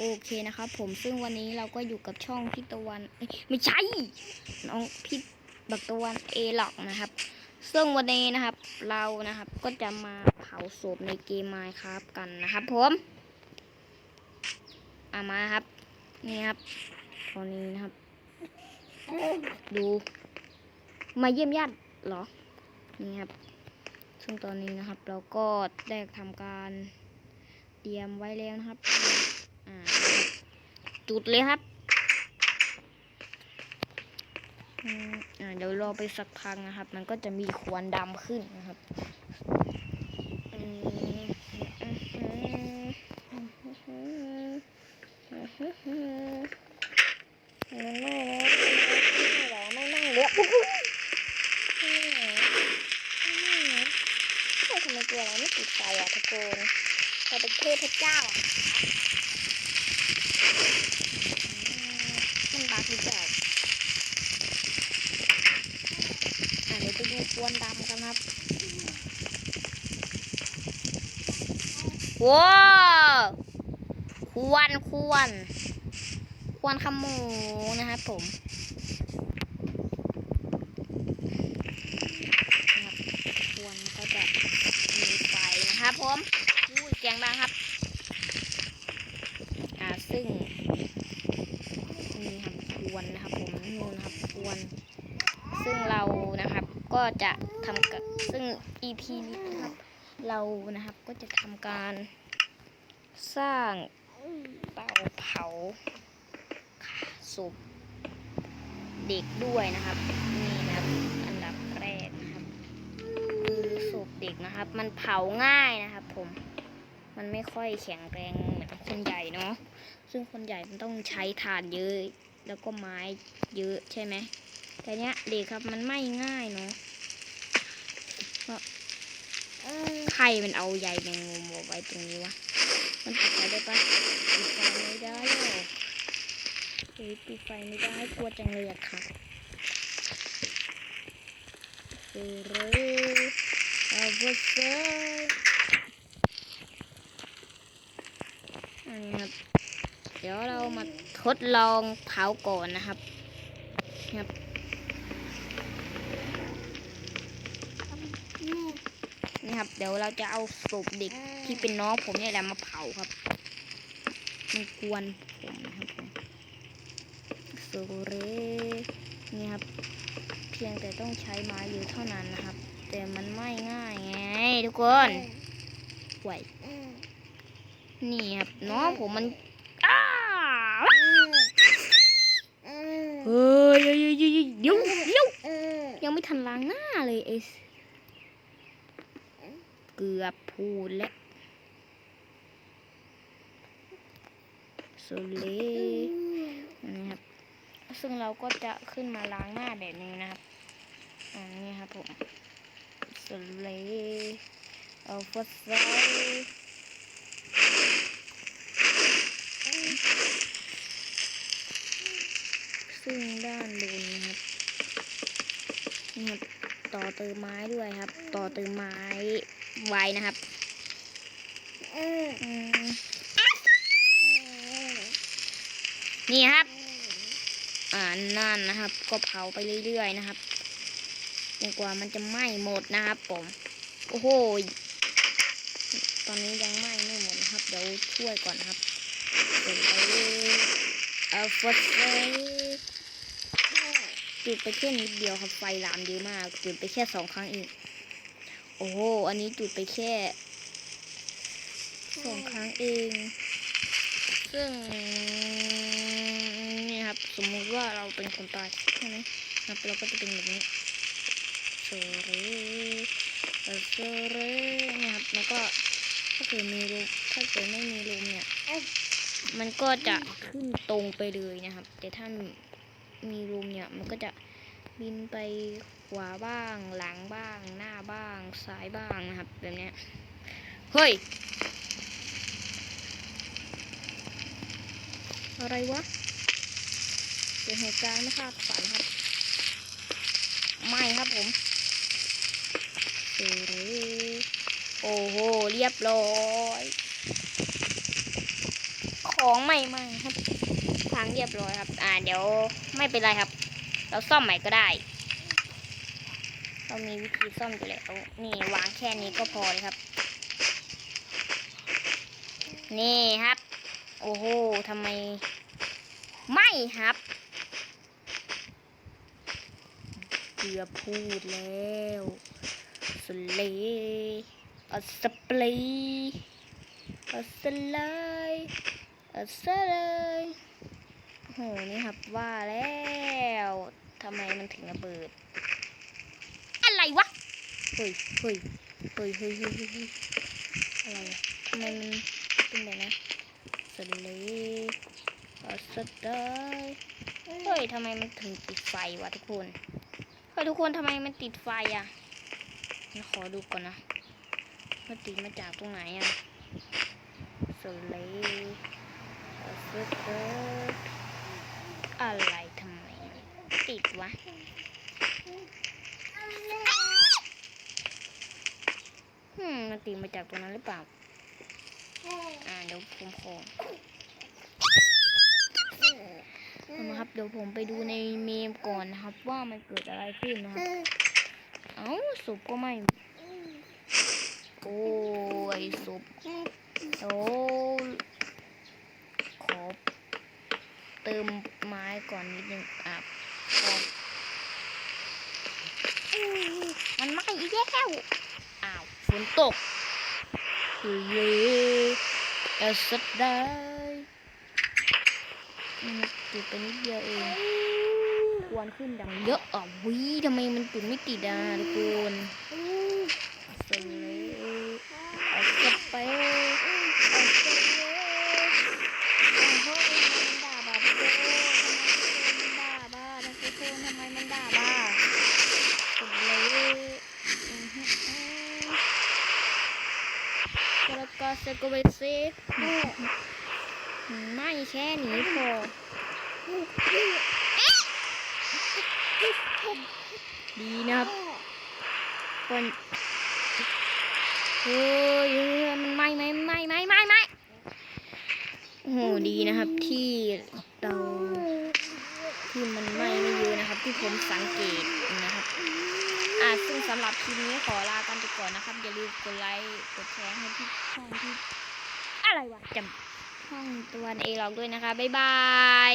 โอเคนะครับผมซึ่งวันนี้เราก็อยู่กับช่องพี่ตะวันไม่ใช่น้องพี่บักตะวันเอหลอกนะครับ ซึ่งวันนี้นะครับ เรานะครับก็จะมาเผาศพในเกมไมค์ครับกันนะครับ ผมอามาครับ นี่ครับตอนนี้นะครับ ดู มาเยี่ยมญาติเหรอนี่ครับ ซึ่งตอนนี้นะครับ เราก็ได้ทำการเตรียมไว้แล้วนะครับ จุดเลยครับเดี๋ยวรอไปสักพักนะครับ มันก็จะมีควันดำขึ้นนะครับอืมไม่นั่งเลยทำไมตัวเราไม่ติดไฟอะทุกคนเราเป็นเทพเจ้าอะ มันบาดหรือเปล่าอะเดี๋ยวไปดูค วนดำกันครับ ว้าวควรควรควรขโมงนะครับผมควรก็จะมีไฟนะครับผมอุ้ยเสียงดังครับ อ่าซึ่งนี่ครับควรนะครับผมนู่นครับควร ซึ่งเรานะครับก็ จะทำกับซึ่ง EP นี้นะครับ เรานะครับก็จะทำการสร้างเตาเผาศพเด็กด้วยนะครับนี่นะครับอันดับแรกนะครับคือศพเด็กนะครับ มันเผาง่ายนะครับ ผม มันไม่ค่อยแข็งแรงเหมือนคนใหญ่เนาะซึ่งคนใหญ่มันต้องใช้ถ่านเยอะแล้วก็ไม้เยอะใช่ไหมแต่เนี้ยเด็กครับมันไม่ง่ายเนาะเพราะใครมันเอาใยแมงมุมมาไว้ตรงนี้วะ มันปิดไฟได้ปะปิดไฟไม่ได้หรอกเฮ้ยปิดไฟไม่ได้กลัวจังเลยอะค่ะเออเลยเอาไว้เซอันนี้ครับเดี๋ยวเรามาทดลองเผาก่อนนะครับครับ นี่ครับ เดี๋ยวเราจะเอาศพเด็กที่เป็นน้องผมเนี่ยแหละมาเผาครับมันกวนผมนะครับผมโซเรนี่ครับ เพียงแต่ต้องใช้ไม้เยอะเท่านั้นนะครับ แต่มันไม่ง่ายไงทุกคนไหวนี่ครับน้องผมมันอ้าเฮ้ยเฮ้ยเฮ้ยเฮ้ยเดี๋ยวเดี๋ยวยังไม่ทันล้างหน้าเลยเอส เกือบพูดแล้วโซเลนะครับซึ่งเราก็จะขึ้นมาล้างหน้าแบบนี้นะครับอันนี้ครับผมโซเลเอาฟอสไซซึ่งด้านบนนะครับนี่ครับต่อเติมไม้ด้วยครับ ต่อเติมไม้ ไว้นะครับนี่ครับ อ่านั่นนะครับ ก็เผาไปเรื่อยๆนะครับจนกว่ามันจะไหม้หมดนะครับผม โอ้โห ตอนนี้ยังไหม้ไม่หมดนะครับ เดี๋ยวช่วยก่อนครับเสร็จแล้วเอาฟอสไฟจุดไปแค่นิดเดียวครับไฟลามเยอะมาก จุดไปแค่สองครั้งเอง โอ้โห อันนี้จุดไปแค่สองครั้งเอง ซึ่งนี่ครับ สมมุติว่าเราเป็นคนตายใช่ไหมครับเราก็จะเป็นแบบนี้โซเรเออโซเรเนี่ยครับ แล้วก็ถ้าเกิดมีลมถ้าเกิดไม่มีลมเนี่ย มันก็จะขึ้นตรงไปเลยนะครับ แต่ถ้ามีลมเนี่ย มันก็จะ บินไปขวาบ้าง หลังบ้าง หน้าบ้าง ซ้ายบ้างนะครับ แบบเนี้ย เฮ้ย อะไรวะเป็นเหตุการณ์ไม่คาดฝันครับ ไม่ครับผมเสรีโอ้โห เรียบร้อยของใหม่มาครับทางเรียบร้อยครับ อ่า เดี๋ยวไม่เป็นไรครับ เราซ่อมใหม่ก็ได้ เรามีวิธีซ่อมอยู่แล้ว นี่วางแค่นี้ก็พอเลยครับ นี่ครับ โอ้โหทำไม ไม่ครับเกือบพูดแล้วสเลอัสเปรย์อัสไลอัสเล หนี่ครับว่าแล้วทำไมมันถึงระเบิด อะไรวะเฮ้ยเฮ้ยเฮ้ยเฮ้ยเฮ้ยเฮ้ยเฮ้ยอะไรอะทำไมมันเป็นแบบนั้นสเลอัสไลเฮ้ยทำไมมันถึงติดไฟวะทุกคนเฮ้ยทุกคนทำไมมันติดไฟอะงั้นขอดูก่อนนะมันติดมาจากตรงไหนอะสเลสเตอร์ อะไรทำไมติดวะอืมมันติดมาจากตรงนั้นหรือเปล่า อ่าเดี๋ยวผมขอเอามาครับเดี๋ยวผมไปดูในเมมก่อนนะครับ ว่ามันเกิดอะไรขึ้นนะครับ เอ้าสุปก็ไม่ โอ้ยสุปโอ้ ติมไม้ก่อนนิดนึงอะพอมันไหม้อีกแล้วอ้าวฝนตกเฮ้ยเอสดได้มันติดไปนิดเดียวเอง ควรขึ้นดังเยอะอะวิทำไมมันจุดไม่ติดอะทุกคนสเลยเอาสเปรย์เอาสเปรย์โอ้โหมันด่าบ้าทุกคน ทำไมมันด่าบ้าทุกคนทำไมเลยอือฮึแล้วก็สกูเบซีไม่แค่นี้พอดีนะครับคนเฮ้ยมันไหม้ไหมไหม้ไหมไหม้ไหมโอ้โหดีนะครับที่เราที่มันไหม้ไม่ ที่ผมสังเกตนะครับ อ่าซึ่งสำหรับคลิปนี้ขอลากันไปก่อนนะครับ อย่าลืมกดไลค์ กดแชร์ให้ที่ช่องที่ อะไรวะจำช่องตัวเอล็อกด้วยนะคะ บ๊ายบาย